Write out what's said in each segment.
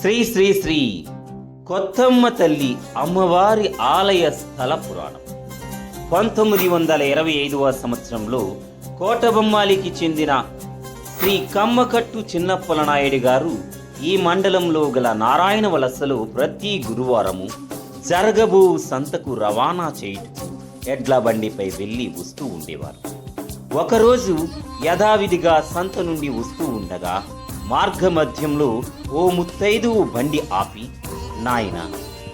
శ్రీ శ్రీ శ్రీ కొత్తమ్మ తల్లి అమ్మవారి ఆలయ స్థల పురాణం. పంతొమ్మిది వందల ఇరవై ఐదవ సంవత్సరంలో కోటబొమ్మాలికి చెందిన శ్రీ కమ్మకట్టు చిన్నప్పలనాయుడు గారు ఈ మండలంలో గల నారాయణ వలసలో ప్రతి గురువారము జరగబో సంతకు రవాణా చేయుటకు ఎడ్ల బండిపై వెళ్ళి వస్తూ ఉండేవారు. ఒకరోజు యథావిధిగా సంత నుండి వస్తూ ఉండగా మార్గమధ్యంలో ఓ ముత్తైదు బండి ఆపి నాయన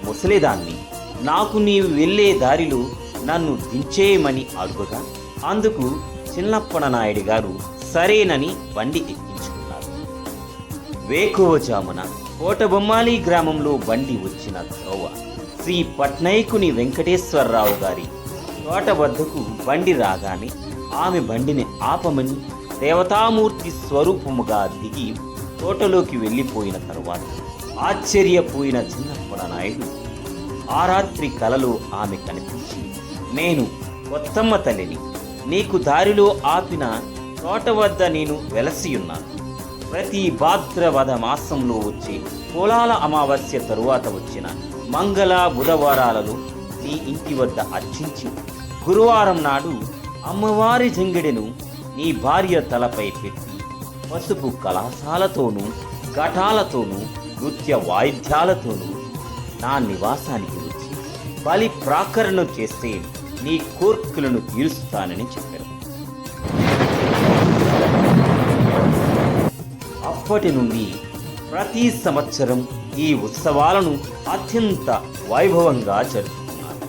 ముసలేదాన్ని నాకు నీవు వెళ్ళే దారిలో నన్ను దించేయమని అడుగగా అందుకు చిన్నప్పన నాయుడు గారు సరేనని బండి ఎక్కించుకున్నారు. వేకువజామున కోటబొమ్మాలి గ్రామంలో బండి వచ్చిన త్రోవ శ్రీ పట్నాయకుని వెంకటేశ్వరరావు గారి తోట వద్దకు బండి రాగానే ఆమె బండిని ఆపమని దేవతామూర్తి స్వరూపముగా దిగి తోటలోకి వెళ్ళిపోయిన తరువాత ఆశ్చర్యపోయిన చిన్నప్పన నాయుడు ఆ రాత్రి కలలో ఆమె కనిపించి నేను కొత్తమ్మ తల్లిని నీకు దారిలో ఆపిన తోట వద్ద నేను వెలసియున్నాను ప్రతి భాద్రవద మాసంలో వచ్చే పొలాల అమావాస్య తరువాత వచ్చిన మంగళ బుధవారాలలో నీ ఇంటి వద్ద అర్చించి గురువారం నాడు అమ్మవారి జంగిడెను నీ భార్య తలపై పెట్టి పసుపు కళాశాలతోనూ ఘటాలతోనూ నృత్య వాయిద్యాలతోనూ నా నివాసానికి వచ్చి బలి ప్రాకరణం చేస్తే నీ కోర్కులను తీరుస్తానని చెప్పారు. అప్పటి నుండి ప్రతి సంవత్సరం ఈ ఉత్సవాలను అత్యంత వైభవంగా జరుపుతున్నారు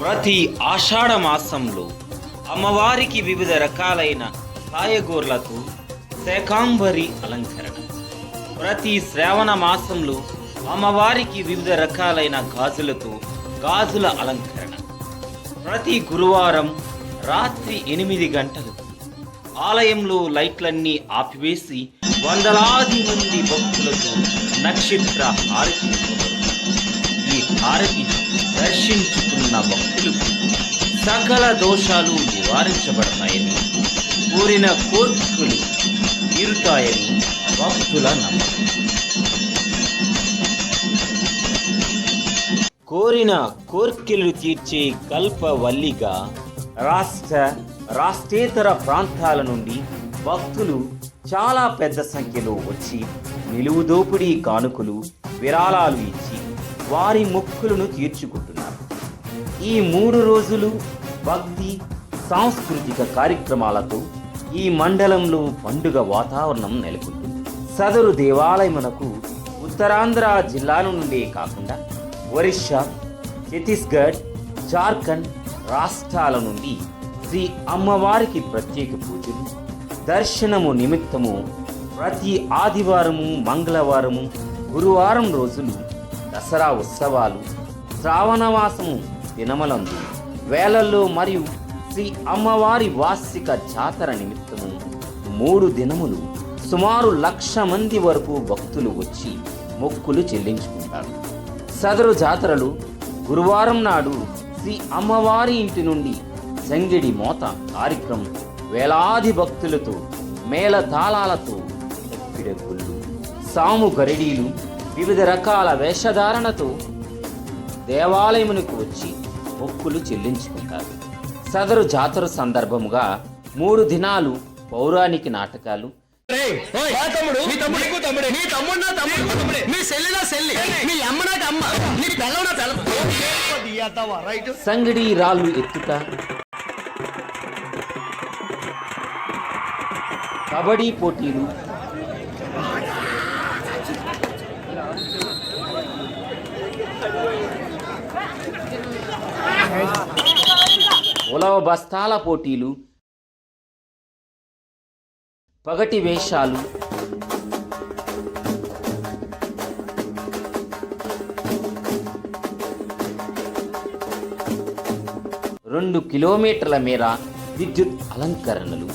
ప్రతి ఆషాఢ మాసంలో అమ్మవారికి వివిధ రకాలైన కాయగూరలతో శాకాంబరి అలంకరణ. ప్రతి శ్రావణ మాసంలో అమ్మవారికి వివిధ రకాలైన గాజులతో గాజుల అలంకరణ. ప్రతి గురువారం రాత్రి ఎనిమిది గంటలు ఆలయంలో లైట్లన్నీ ఆపివేసి వందలాది మంది భక్తులతో నక్షత్ర హారతి ఈ హారతి దర్శించుకున్న భక్తులు సకల దోషాలు నివారించబడతాయని కోరిన కోర్కులు తీరుతాయని భక్తుల నమ్మకం. కోరిన కోర్కెలు తీర్చే కల్పవల్లిగా రాష్ట్ర రాష్ట్రేతర ప్రాంతాల నుండి భక్తులు చాలా పెద్ద సంఖ్యలో వచ్చి నిలువు దోపిడీ కానుకలు విరాళాలు ఇచ్చి వారి మొక్కులను తీర్చుకుంటున్నారు. ఈ మూడు రోజులు భక్తి సాంస్కృతిక కార్యక్రమాలతో ఈ మండలంలో పండుగ వాతావరణం నెలకొంటుంది సదరు దేవాలయమునకు ఉత్తరాంధ్ర జిల్లాల నుండే కాకుండా ఒరిస్సా ఛత్తీస్గఢ్ జార్ఖండ్ రాష్ట్రాల నుండి శ్రీ అమ్మవారికి ప్రత్యేక పూజలు దర్శనము నిమిత్తము ప్రతి ఆదివారము మంగళవారము గురువారం రోజులు దసరా ఉత్సవాలు శ్రావణవాసము దినములందు వేలల్లో మరియు శ్రీ అమ్మవారి వార్షిక జాతర నిమిత్తము మూడు దినములు సుమారు లక్ష మంది వరకు భక్తులు వచ్చి మొక్కులు చెల్లించుకుంటారు. సదరు జాతరలు గురువారం నాడు శ్రీ అమ్మవారి ఇంటి నుండి సంగిడి మోత కార్యక్రమం వేలాది భక్తులతో మేళతాళాలతో తాళాలతో సాము గరిడీలు వివిధ రకాల వేషధారణతో దేవాలయమునకు వచ్చి మొక్కులు చెల్లించుకుంటారు. సదరు జాతర సందర్భముగా మూడు దినాలు పౌరాణిక నాటకాలు. సంగిడి రాళ్ళు ఎత్తుట. కబడ్డీ పోటీలు. ఉలవ బస్తాల పోటీలు పగటి వేషాలు రెండు కిలోమీటర్ల మేర విద్యుత్ అలంకరణలు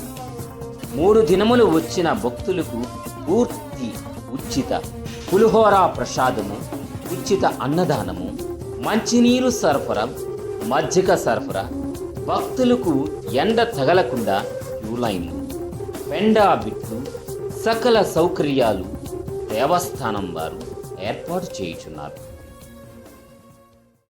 మూడు దినములు వచ్చిన భక్తులకు పూర్తి ఉచిత పులిహోర ప్రసాదము ఉచిత అన్నదానము. మంచినీరు సరఫరా మజ్జిగ సరఫరా భక్తులకు ఎండ తగలకుండా యూలైన్లు పెండా బిట్లు సకల సౌకర్యాలు దేవస్థానం వారు ఏర్పాటు చేయుచున్నారు.